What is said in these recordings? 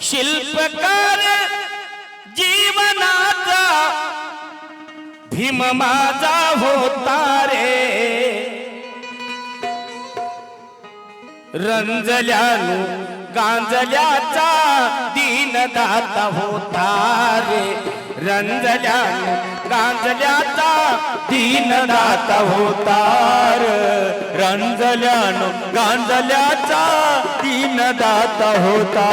शिल्पकार जीवनाचा भीम माझा होता रे. रंजल्यानु गांजल्याचा दीनदाता होता रे. रंजल्यानु गांजल्याचा दीनदाता होता रे. रंजल्यानु गांजल्याचा दीनदाता होता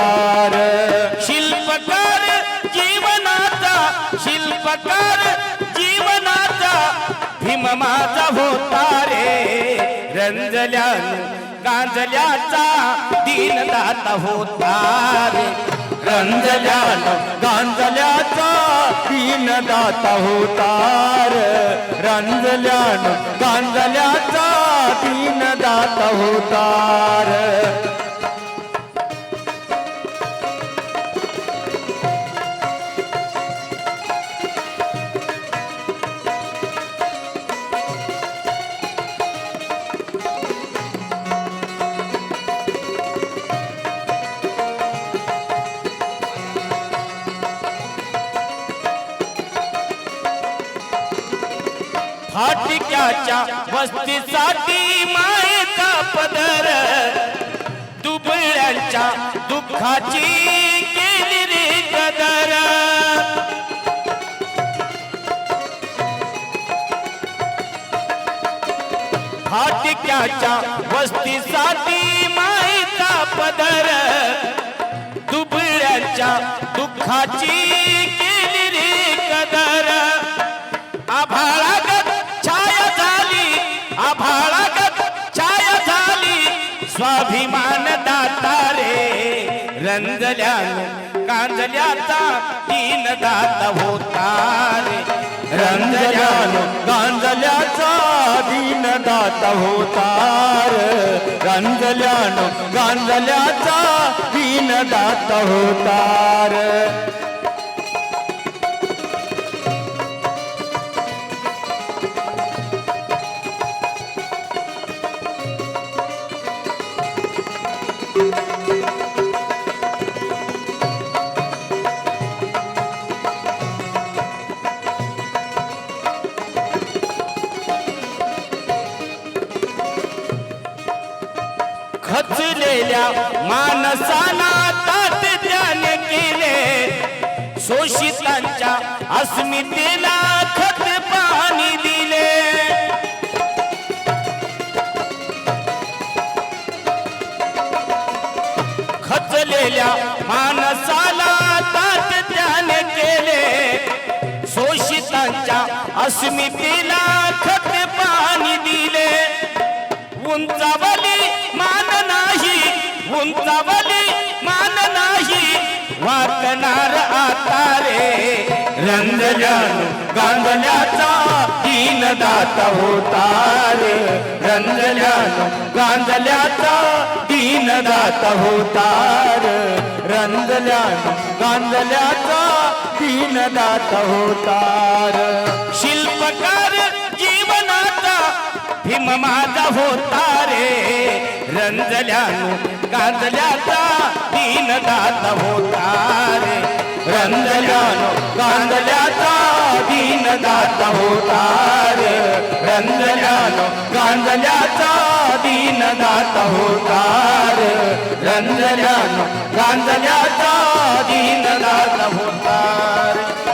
रे. शिल्पकार जीवनाचा शिल्पकार जीवनाचा भीम माझा होता रे. रंजल्या गांजल्याचा दीनदाता होता रे. रंजल्या गांजल्याचा दीनदाता होता रे. रंजल्या गांजल्याचा दीनदाता होता रे. फाटक्याच्या वस्तीसाठी मायेचा पदर. दुबळ्यांच्या दुःखाची केली रे कदर फाटक्याच्या वस्तीसाठी मायेचा पदर. दुबळ्यांच्या दुःखाची स्वाभिमान दाता रे. रंजल्या कांजल्याचा तीन दाता होता रे. रंजल्यान गांजल्याचा दीन दाता होता रंजल्यान गांजल्याचा दीन दाता होता खचलेल्या माणसाला तात ध्यान केले शोषितांच्या अस्मितेला खत खचलेल्या माणसाला तात त्याने केले. शोषितांच्या अस्मितीला खत पाणी दिले. उंचावली मान नाही उंचावली मान नाही. वाकणार आता रे. रंजन गांधल्याचा दीन दाता होता रे. रंजन गांधल्याचा दीन दाता होता रे रंजल्यानु गांधल्याचा दीन दाता होता शिल्पकार जीवनाचा भीम माझा होता रे रंजल्यानु गांजल्याचा दीन दाता होता रे रंजल्यानु गांजल्याचा दीन दाता होता रे रंजल्यानु गांजल्याचा दीन दाता होता रे रंजल्यानु गांजल्याचा दीन दाता होता रे